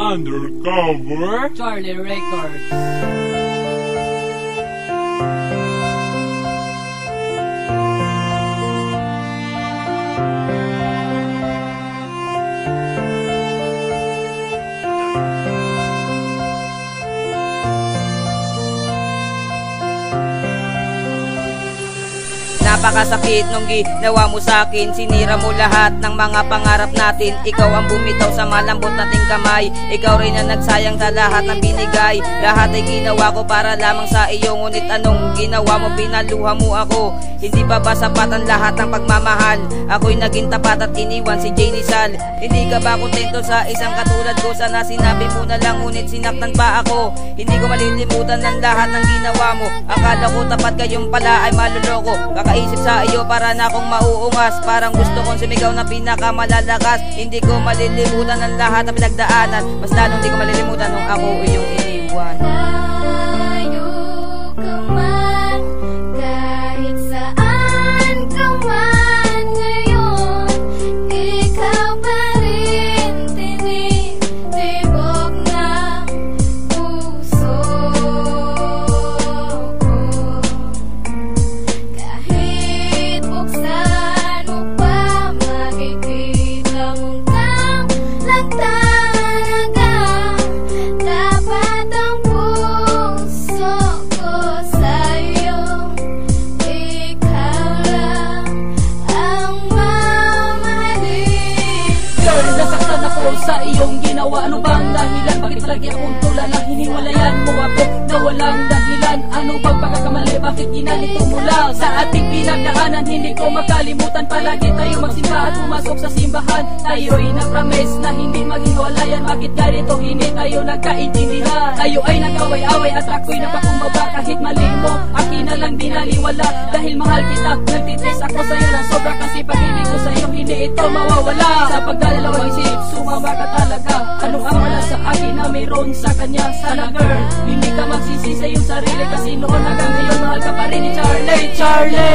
Undercover Charlie Records. Napakasakit nung ginawa mo sa akin. Sinira mo lahat ng mga pangarap natin. Ikaw ang bumitaw sa malambot nating kamay. Ikaw rin ang nagsayang sa lahat ng binigay. Lahat ay ginawa ko para lamang sa iyo. Ngunit anong ginawa mo, pinaluha mo ako. Hindi ba ba sapat ang lahat ng pagmamahal? Ako'y naging tapat at iniwan si Janie Sal. Hindi ka ba kontento sa isang katulad ko? Sana sinabi mo na lang ngunit sinaktan pa ako. Hindi ko malilimutan ng lahat ng ginawa mo Akala ko tapat kayong pala ay maluloko. Kakaisip sa iyo para na akong mauungas. Parang gusto kong sumigaw na pinakamalalakas. Hindi ko malilimutan ang lahat ng pinagdaanan. Mas lalong hindi ko malilimutan nung ako iyong iniwan ako sa iyong ginawa Ano bang dahilan? Bakit lagi akong tulala? Hiniwalayan mo ako na walang dahilan Ano bang pagkakamali? Bakit ginalito mo lang? Sa ating pinagdaanan Hindi ko makalimutan Palagi tayo pumasok sa simbahan Tayo'y na-promise na hindi maghiwalayan Bakit ganito hindi tayo nagkaintindihan? Tayo ay nag-away-away at ako'y napakumbaba Kahit mali mo, akin na lang binaliwala Dahil mahal kita, nagtitis ako sa'yo ng sobra Kasi pag-ibig ko sa'yo hindi ito mawawala. Sa pagdalawang isip, sumama ka talaga. Anong ang wala sa akin na mayroon sa kanya? Sana girl, hindi ka magsisi sa iyong sarili Kasi noon hanggang ngayon mahal ka pa rin ni Charlie. Charlie!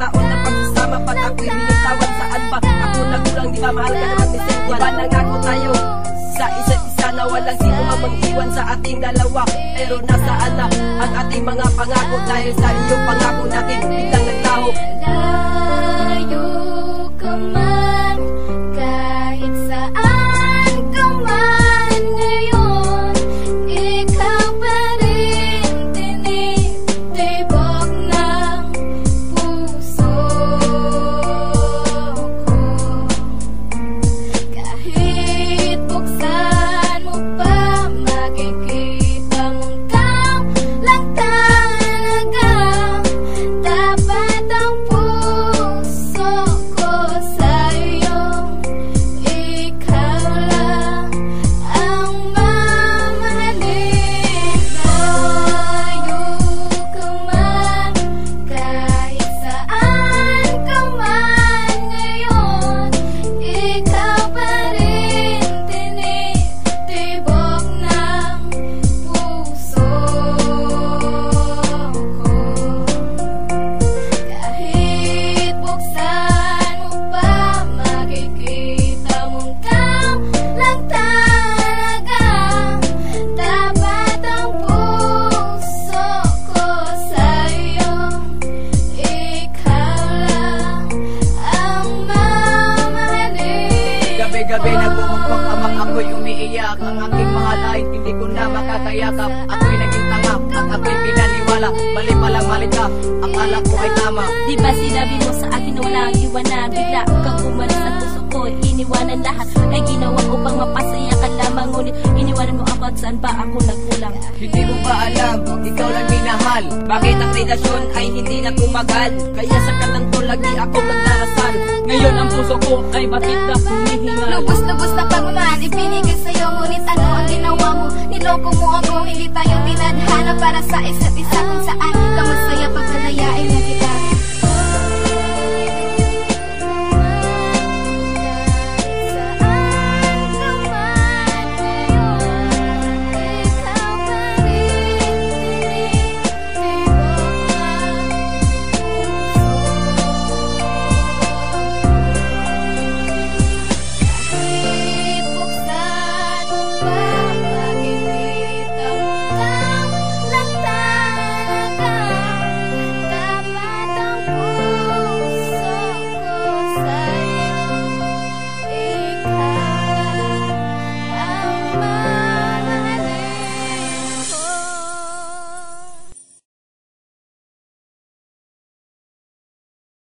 Taon na pagsasama Ba't ako'y binitawan Saan pa? Ako nagulang Di ba? Mahal ka naman ni Sen Di ba nangako tayo. Sa isa't isa na walang sino mang mag-iwan sa ating dalawa. Pero nasaan na ang ating mga pangako? Dahil sa iyong pangako natin biglang naglaho umiiyak Ang aking mahal ay hindi ko na makakayakap. Ako'y naging tanga at ako'y pinaniwala Mali palang mali ka, akala ko ay tama. Di ba sinabi mo sa akin na walang iwanan Bigla kang umalis sa puso ko Iniwanan lahat. Ay ginawa upang mapasaya ka lamang. Ngunit iniwanan mo ako at saan ba ako nagkulang Hindi mo ba alam, ikaw lang minahal. Bakit ang relasyon ay hindi na tumagal? Kaya sa kanto lagi ako nagdarasal Ngayon ang puso ko ay bakit na humihingal Lubos-lubos na pagmamahal ibinigay sa'yo Ngunit ano ang ginawa mo? Niloko mo ako, hindi tayo tinadhana Para sa isa't isa